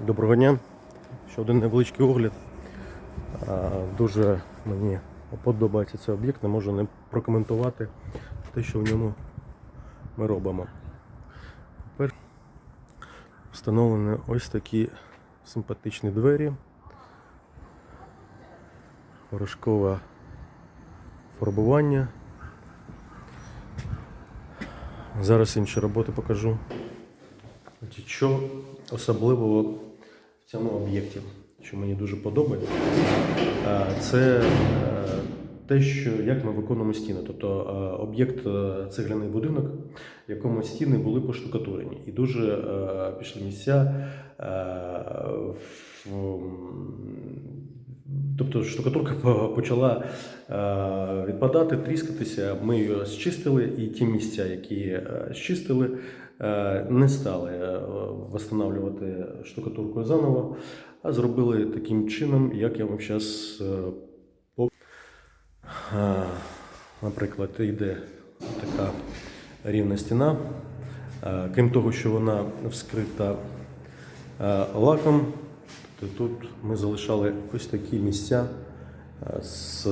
Доброго дня. Ще один невеличкий огляд. Дуже мені подобається цей об'єкт, не можу не прокоментувати те, що в ньому ми робимо. Тепер встановлені ось такі симпатичні двері. Порошкове фарбування. Зараз інші роботи покажу. Що особливого в цьому об'єкті, що мені дуже подобається, це е, те, що як ми виконуємо стіни. Тобто е, об'єкт е, цегляний будинок, в якому стіни були поштукатурені. І дуже пішли місця. в- Тобто штукатурка почала відпадати, тріскатися. Ми її зчистили, і ті місця, які зчистили, не стали е, встановлювати штукатуркою заново, а зробили таким чином, як я вам зараз. Е, Наприклад, йде така рівна стіна. Е, Крім того, що вона вскрита е, лаком, то тут ми залишали ось такі місця е, з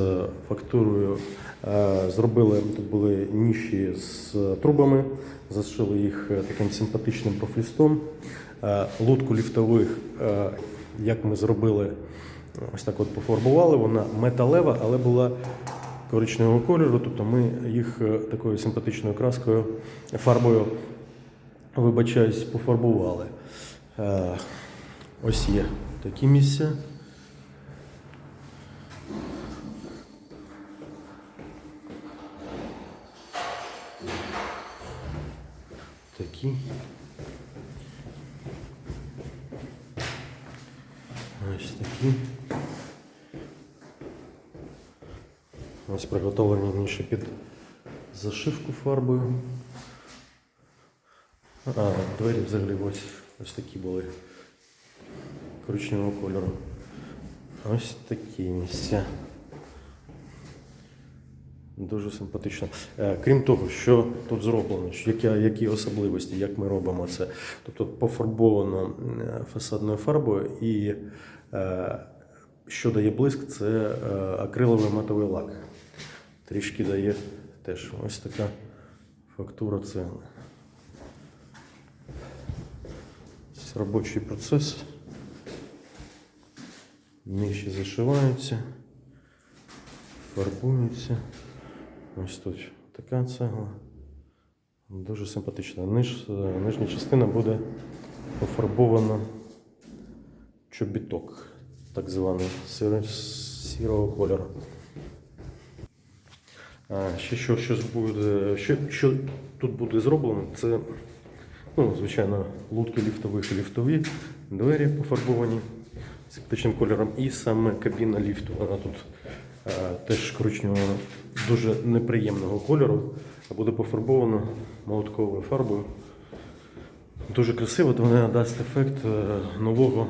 фактурою. Е, Зробили тут були ніші з трубами, зашили їх е, таким симпатичним профлістом. Е, Лодку ліфтових, як ми зробили, ось так от пофарбували. Вона металева, але була коричневого кольору. Тобто ми їх такою симпатичною краскою, фарбою, вибачаюсь, пофарбували. Ось є такі місця. Такі. Ось такі. Ось приготовлені ніші під зашивку фарбою. А, двері взагалі ось, ось такі були коричневого кольору. Ось такі місця. Дуже симпатично. Е, Крім того, що тут зроблено, які, які особливості, як ми робимо це. Тобто пофарбовано е, фасадною фарбою і е, що дає блиск, це акриловий матовий лак. Трішки дає теж ось така фактура. Це робочий процес. Нижче зашиваються, фарбуються. Ось тут така цегла. Дуже симпатична. Ниж, нижня частина буде пофарбована чобіток, так званий сиро- сірого кольору. А, ще що, щось буде, що, що тут буде зроблено, це, ну, звичайно, лутки ліфтових і ліфтові, двері пофарбовані симпатичним кольором, і саме кабіна ліфту. Вона тут теж коричневого, дуже неприємного кольору, буде пофарбовано молотковою фарбою. Дуже красиво, то вона дасть ефект е, нового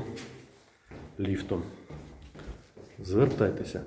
ліфту. Звертайтеся.